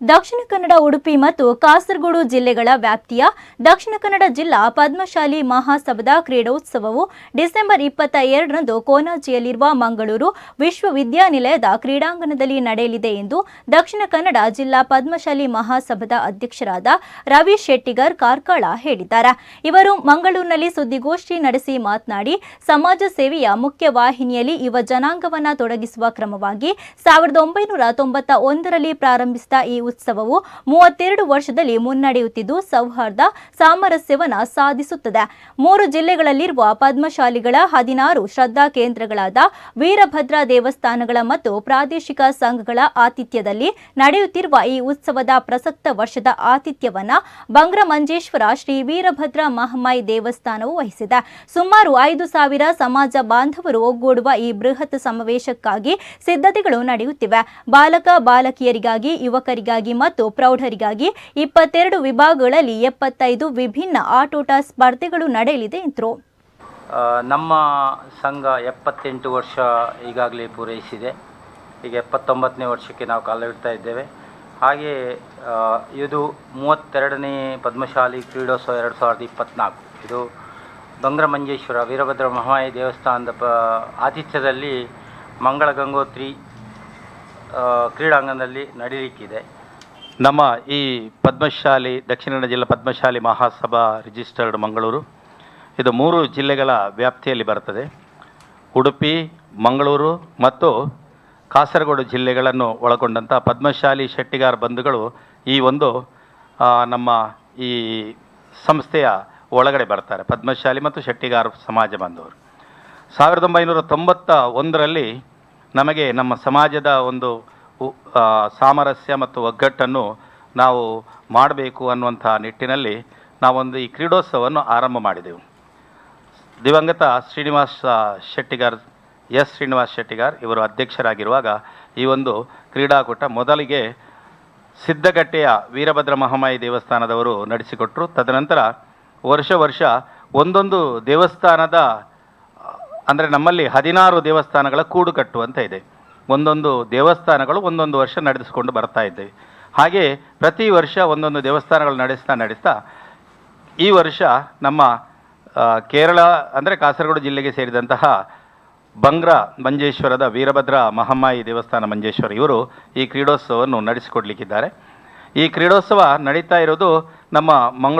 ದಕ್ಷಿಣ ಕನ್ನಡ ಉಡುಪಿ ಮತ್ತು ಕಾಸರಗೋಡು ಜಿಲ್ಲೆಗಳ ವ್ಯಾಪ್ತಿಯ ದಕ್ಷಿಣ ಕನ್ನಡ ಜಿಲ್ಲಾ ಪದ್ಮಶಾಲಿ ಮಹಾಸಭದ ಕ್ರೀಡೋತ್ಸವವು ಡಿಸೆಂಬರ್ ಇಪ್ಪತ್ತ ಎರಡರಂದು ಕೋನಾಜಿಯಲ್ಲಿರುವ ಮಂಗಳೂರು ವಿಶ್ವವಿದ್ಯಾನಿಲಯದ ಕ್ರೀಡಾಂಗಣದಲ್ಲಿ ನಡೆಯಲಿದೆ ಎಂದು ದಕ್ಷಿಣ ಕನ್ನಡ ಜಿಲ್ಲಾ ಪದ್ಮಶಾಲಿ ಮಹಾಸಭದ ಅಧ್ಯಕ್ಷರಾದ ರವಿ ಶೆಟ್ಟಿಗರ್ ಕಾರ್ಕಳ ಹೇಳಿದ್ದಾರೆ. ಇವರು ಮಂಗಳೂರಿನಲ್ಲಿ ಸುದ್ದಿಗೋಷ್ಠಿ ನಡೆಸಿ ಮಾತನಾಡಿ, ಸಮಾಜ ಸೇವೆಯ ಮುಖ್ಯ ವಾಹಿನಿಯಲ್ಲಿ ಯುವ ಜನಾಂಗವನ್ನು ತೊಡಗಿಸುವ ಕ್ರಮವಾಗಿ ಸಾವಿರದ ಒಂಬೈನೂರ ತೊಂಬತ್ತ ಒಂದರಲ್ಲಿ ಪ್ರಾರಂಭಿಸಿದ ಈ ಉತ್ಸವವು ಮೂವತ್ತೆರಡು ವರ್ಷದಲ್ಲಿ ಮುನ್ನಡೆಯುತ್ತಿದ್ದು, ಸೌಹಾರ್ದ ಸಾಮರಸ್ಯವನ್ನು ಸಾಧಿಸುತ್ತದೆ. ಮೂರು ಜಿಲ್ಲೆಗಳಲ್ಲಿರುವ ಪದ್ಮಶಾಲಿಗಳ ಹದಿನಾರು ಶ್ರದ್ಧಾ ಕೇಂದ್ರಗಳಾದ ವೀರಭದ್ರ ದೇವಸ್ಥಾನಗಳ ಮತ್ತು ಪ್ರಾದೇಶಿಕ ಸಂಘಗಳ ಆತಿಥ್ಯದಲ್ಲಿ ನಡೆಯುತ್ತಿರುವ ಈ ಉತ್ಸವದ ಪ್ರಸಕ್ತ ವರ್ಷದ ಆತಿಥ್ಯವನ್ನ ಬಂಗ್ರಮಂಜೇಶ್ವರ ಶ್ರೀ ವೀರಭದ್ರ ಮಹಮಾಯಿ ದೇವಸ್ಥಾನವು ವಹಿಸಿದೆ. ಸುಮಾರು ಐದು ಸಾವಿರ ಸಮಾಜ ಬಾಂಧವರು ಒಗ್ಗೂಡುವ ಈ ಬೃಹತ್ ಸಮಾವೇಶಕ್ಕಾಗಿ ಸಿದ್ಧತೆಗಳು ನಡೆಯುತ್ತಿವೆ. ಬಾಲಕ, ಬಾಲಕಿಯರಿಗಾಗಿ, ಯುವಕರಿಗಾಗಿ ಮತ್ತು ಪ್ರೌಢರಿಗಾಗಿ ಇಪ್ಪತ್ತೆರಡು ವಿಭಾಗಗಳಲ್ಲಿ ಎಪ್ಪತ್ತೈದು ವಿಭಿನ್ನ ಆಟೋಟ ಸ್ಪರ್ಧೆಗಳು ನಡೆಯಲಿದೆ ಎಂದರು. ನಮ್ಮ ಸಂಘ ಎಪ್ಪತ್ತೆಂಟು ವರ್ಷ ಈಗಾಗಲೇ ಪೂರೈಸಿದೆ. ಈಗ ಎಪ್ಪತ್ತೊಂಬತ್ತನೇ ವರ್ಷಕ್ಕೆ ನಾವು ಕಾಲಿಡ್ತಾ ಇದ್ದೇವೆ. ಹಾಗೆ ಇದು ಮೂವತ್ತೆರಡನೇ ಪದ್ಮಶಾಲಿ ಕ್ರೀಡೋತ್ಸವ ಎರಡು ಸಾವಿರದ ಇಪ್ಪತ್ತ್ನಾಲ್ಕು ಇದು ಬಂಗ್ರಮಂಜೇಶ್ವರ ವೀರಭದ್ರ ಮಹಾಮಾಯಿ ದೇವಸ್ಥಾನದ ಪ, ಆತಿಥ್ಯದಲ್ಲಿ ಮಂಗಳ ಗಂಗೋತ್ರಿ ಕ್ರೀಡಾಂಗಣದಲ್ಲಿ ನಡೀಲಿಕ್ಕಿದೆ. ನಮ್ಮ ಈ ಪದ್ಮಶಾಲಿ ದಕ್ಷಿಣ ಕನ್ನಡ ಜಿಲ್ಲಾ ಪದ್ಮಶಾಲಿ ಮಹಾಸಭಾ ರಿಜಿಸ್ಟರ್ಡ್ ಮಂಗಳೂರು. ಇದು ಮೂರು ಜಿಲ್ಲೆಗಳ ವ್ಯಾಪ್ತಿಯಲ್ಲಿ ಬರ್ತದೆ ಉಡುಪಿ, ಮಂಗಳೂರು ಮತ್ತು ಕಾಸರಗೋಡು ಜಿಲ್ಲೆಗಳನ್ನು ಒಳಗೊಂಡಂಥ ಪದ್ಮಶಾಲಿ ಶೆಟ್ಟಿಗಾರ ಬಂಧುಗಳು ಈ ಒಂದು ನಮ್ಮ ಈ ಸಂಸ್ಥೆಯ ಒಳಗಡೆ ಬರ್ತಾರೆ. ಪದ್ಮಶಾಲಿ ಮತ್ತು ಶೆಟ್ಟಿಗಾರ ಸಮಾಜ ಬಾಂಧವರು. ಸಾವಿರದ ಒಂಬೈನೂರ ತೊಂಬತ್ತ ಒಂದರಲ್ಲಿ ನಮಗೆ ನಮ್ಮ ಸಮಾಜದ ಒಂದು ಸಾಮರಸ್ಯ ಮತ್ತು ಒಗ್ಗಟ್ಟನ್ನು ನಾವು ಮಾಡಬೇಕು ಅನ್ನುವಂಥ ನಿಟ್ಟಿನಲ್ಲಿ ನಾವೊಂದು ಈ ಕ್ರೀಡೋತ್ಸವವನ್ನು ಆರಂಭ ಮಾಡಿದೆವು. ದಿವಂಗತ ಶ್ರೀನಿವಾಸ ಶೆಟ್ಟಿಗಾರ್, ಎಸ್ ಶ್ರೀನಿವಾಸ್ ಶೆಟ್ಟಿಗಾರ್ ಇವರು ಅಧ್ಯಕ್ಷರಾಗಿರುವಾಗ ಈ ಒಂದು ಕ್ರೀಡಾಕೂಟ ಮೊದಲಿಗೆ ಸಿದ್ದಗಟ್ಟೆಯ ವೀರಭದ್ರ ಮಹಾಮಾಯಿ ದೇವಸ್ಥಾನದವರು ನಡೆಸಿಕೊಟ್ಟರು ತದನಂತರ ವರ್ಷ ವರ್ಷ ಒಂದೊಂದು ದೇವಸ್ಥಾನದ, ಅಂದರೆ ನಮ್ಮಲ್ಲಿ ಹದಿನಾರು ದೇವಸ್ಥಾನಗಳ ಕೂಡು ಕಟ್ಟುವಂತ ಇದೆ. ಒಂದೊಂದು ದೇವಸ್ಥಾನಗಳು ಒಂದೊಂದು ವರ್ಷ ನಡೆಸಿಕೊಂಡು ಬರ್ತಾ ಇದ್ದೇವೆ. ಹಾಗೆ ಪ್ರತಿ ವರ್ಷ ಒಂದೊಂದು ದೇವಸ್ಥಾನಗಳು ನಡೆಸ್ತಾ ನಡೆಸ್ತಾ ಈ ವರ್ಷ ನಮ್ಮ ಕೇರಳ ಅಂದರೆ ಕಾಸರಗೋಡು ಜಿಲ್ಲೆಗೆ ಸೇರಿದಂತಹ ಬಂಗ್ರ ಮಂಜೇಶ್ವರದ ವೀರಭದ್ರ ಮಹಮ್ಮಾಯಿ ದೇವಸ್ಥಾನ ಮಂಜೇಶ್ವರ ಇವರು ಈ ಕ್ರೀಡೋತ್ಸವವನ್ನು ನಡೆಸಿಕೊಡ್ಲಿಕ್ಕಿದ್ದಾರೆ. ಈ ಕ್ರೀಡೋತ್ಸವ ನಡೀತಾ ಇರೋದು ನಮ್ಮ ಮಂಗಳೂರು